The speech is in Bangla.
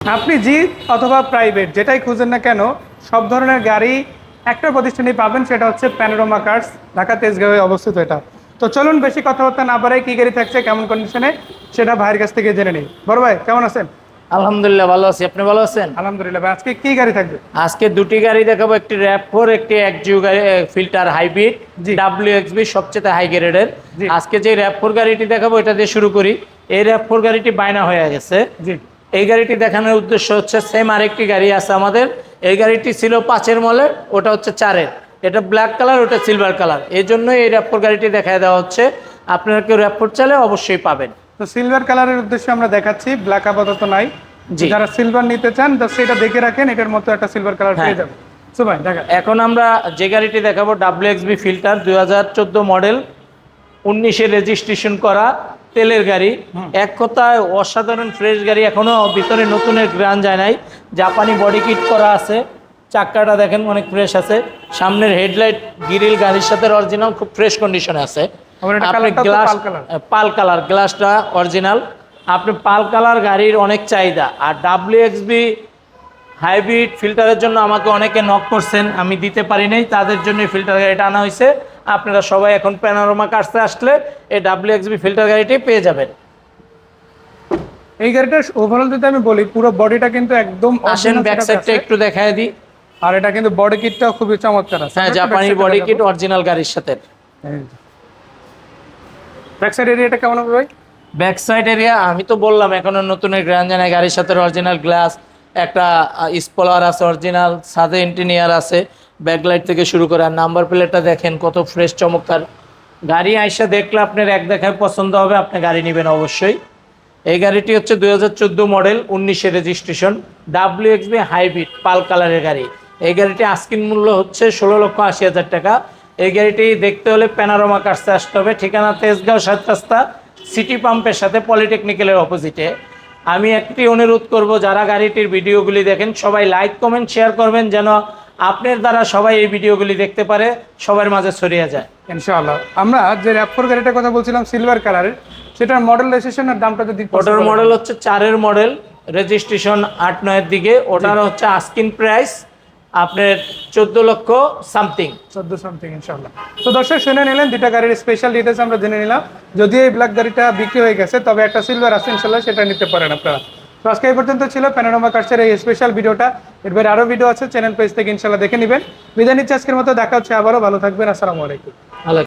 আপনি জিপ অথবা প্রাইভেট যেটাই খুঁজেন না কেন সব ধরনের গাড়ি একটা প্রতিষ্ঠানেই পাবেন সেটা হচ্ছে প্যানোরামা কার্স ঢাকা তেজগাঁওয়ে অবস্থিত এটা। তো চলুন বেশি কথাবার্তা না বাড়াই কী গাড়ি থাকছে কেমন কন্ডিশনে সেটা ভাইয়ের কাছ থেকে জেনে নিই। বড় ভাই কেমন আছেন? আলহামদুলিল্লাহ ভালো আছি। আপনি ভালো আছেন? আলহামদুলিল্লাহ ভাই আজকে কি গাড়ি থাকবে? আজকে দুটি গাড়ি দেখাবো একটি র্যাপ ফোর একটি একজিও গাড়ি filter hybrid G. W XB সবচেয়ে হাই গ্রেডের জি। আজকে যে র্যাপ ফোর গাড়িটি দেখাবো এটা দিয়ে শুরু করি। এই র্যাপ ফোর গাড়িটি বায়না হয়ে গেছে। জি। এই গাড়িটি দেখানোর উদ্দেশ্য হচ্ছে সেম আরেকটি গাড়ি আছে আমাদের। এই গাড়িটি ছিল পাঁচের মলে ওটা হচ্ছে চারের। এটা ব্ল্যাক কালার ওটা সিলভার কালার এই জন্যই এই র্যাপোর গাড়িটি দেখায় দেওয়া হচ্ছে। আপনারা কেউ র্যাপোর চালে অবশ্যই পাবেন। তো সিলভার কালারের উদ্দেশ্যে আমরা দেখাচ্ছি ব্ল্যাক আপাতত নাই। যারা সিলভার নিতে চান সেটা দেখে রাখেন এটার মতো একটা সিলভার কালার পেয়ে হ্যাঁ। যাবেন। ভাই দেখা। এখন আমরা যে গাড়িটি দেখাবো ডাব্লিউ এক্সবি ফিল্টার দুই হাজার চোদ্দ মডেল উনিশে রেজিস্ট্রেশন করা। তেলের গাড়ি। এক কথায় অসাধারণ ফ্রেশ গাড়ি এখনও ভিতরে নতুনের গ্রান যায় নাই। জাপানি বডি কিট করা আছে। চাক্কাটা দেখেন অনেক ফ্রেশ আছে। সামনের হেডলাইট গিরিল গাড়ির সাথে অরিজিনাল খুব ফ্রেশ কন্ডিশনে আছে। আপনি glass pearl colour. Pearl colour গ্লাসটা অরিজিনাল আপনি পাল কালার গাড়ির অনেক চাহিদা। আর ডাব্লিউ এক্সবি হাইব্রিড ফিল্টারের জন্য আমাকে অনেকে নক করছেন। আমি দিতে পারি নাই। তাদের জন্য ফিল্টার গাড়িটা আনা হয়েছে। আপনারা সবাই এখন প্যানোরামা কাটতে আসলে এই ডাব্লিউ এক্সবি ফিল্টার গাড়িটি পেয়ে যাবেন। এই গাড়িটা ওভারঅল যদি আমি বলি পুরো বডিটা কিন্তু একদম আসেন ব্যাক সাইডটা একটু দেখায় দিই। আর এটা কিন্তু বডি কিটটা খুবই চমৎকার আছে। হ্যাঁ জাপানি বডি কিট অরিজিনাল গাড়ির সাথে। ব্যাক সাইড এরিয়াটা কেমন হবে ভাই? ব্যাক সাইড এরিয়া আমি তো বললাম এখনও নতুনের গ্র্যান্ড জানায় গাড়ির সাথে অরিজিনাল গ্লাস একটা স্পলার আছে, অরিজিনাল সাথে ইন্টিনিয়ার আছে, ব্যাকলাইট থেকে শুরু করে। আর নাম্বার প্লেটটা দেখেন, কত ফ্রেশ, চমৎকার। গাড়ি আইসা দেখলে আপনার এক দেখায় পছন্দ হবে, আপনি গাড়ি নেবেন অবশ্যই। এই গাড়িটি হচ্ছে দুই হাজার চোদ্দ মডেল, উনিশে registration, W XB hybrid, pearl কালারের গাড়ি। এই গাড়িটি আস্কিন মূল্য হচ্ছে ষোলো লক্ষ আশি হাজার টাকা। এই গাড়িটি দেখতে হলে প্যানারোমা কাটতে আসতে হবে। ঠিকানা তেজগাঁও সাত রাস্তা, সিটি পাম্পের সাথে পলিটেকনিক্যালের অপোজিটে আমি একটি অনুরোধ করব যারা গাড়িটির ভিডিওগুলি দেখেন সবাই লাইক কমেন্ট শেয়ার করবেন যেন আপনার দ্বারা সবাই এই ভিডিওগুলি দেখতে পারে সবার মাঝে ছড়িয়ে যায়। ইনশাআল্লাহ। আমরা যে র্যাপফোর গাড়িটার কথা বলছিলাম সিলভার কালারের সেটার মডেল রেজিস্ট্রেশনের দামটা যদি ওটার মডেল হচ্ছে চারের মডেল রেজিস্ট্রেশন আট নয়ের দিকে ওটার হচ্ছে আস্কিন প্রাইস আপনার চোদ্দ লক্ষ সামথিং চোদ্দ সামথিং ইনশাল্লাহ তো দর্শক শুনে নিলেন দুটা গাড়ির স্পেশাল ডিটেলস আমরা জেনে নিলাম। যদি এই ব্ল্যাক গাড়িটা বিক্রি হয়ে গেছে তবে একটা সিলভার আছে ইনশাল্লাহ সেটা নিতে পারেন আপনারা। তো আজকে এই পর্যন্ত ছিল প্যানোরামা কার্সের এই স্পেশাল ভিডিওটা। এরপরে আরও ভিডিও আছে চ্যানেল পেজ থেকে ইনশাল্লাহ দেখে নেবেন। বিদায় নিচ্ছে আজকের মতো দেখা হচ্ছে আবারও ভালো থাকবেন আসসালামু আলাইকুম।